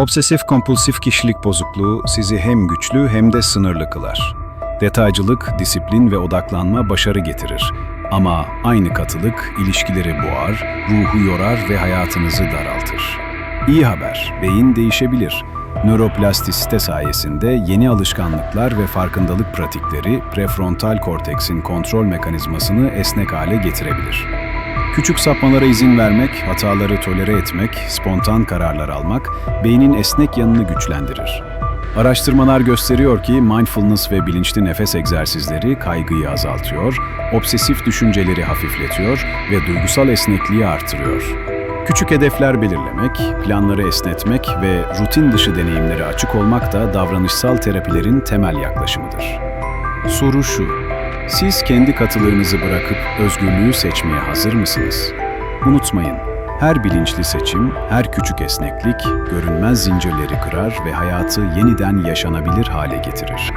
Obsesif kompulsif kişilik bozukluğu sizi hem güçlü hem de sınırlı kılar. Detaycılık, disiplin ve odaklanma başarı getirir. Ama aynı katılık ilişkileri boğar, ruhu yorar ve hayatınızı daraltır. İyi haber, beyin değişebilir. Nöroplastisite sayesinde yeni alışkanlıklar ve farkındalık pratikleri prefrontal korteksin kontrol mekanizmasını esnek hale getirebilir. Küçük sapmalara izin vermek, hataları tolere etmek, spontan kararlar almak beynin esnek yanını güçlendirir. Araştırmalar gösteriyor ki mindfulness ve bilinçli nefes egzersizleri kaygıyı azaltıyor, obsesif düşünceleri hafifletiyor ve duygusal esnekliği artırıyor. Küçük hedefler belirlemek, planları esnetmek ve rutin dışı deneyimlere açık olmak da davranışsal terapilerin temel yaklaşımıdır. Soru şu, siz kendi katılığınızı bırakıp özgürlüğü seçmeye hazır mısınız? Unutmayın, her bilinçli seçim, her küçük esneklik görünmez zincirleri kırar ve hayatı yeniden yaşanabilir hale getirir.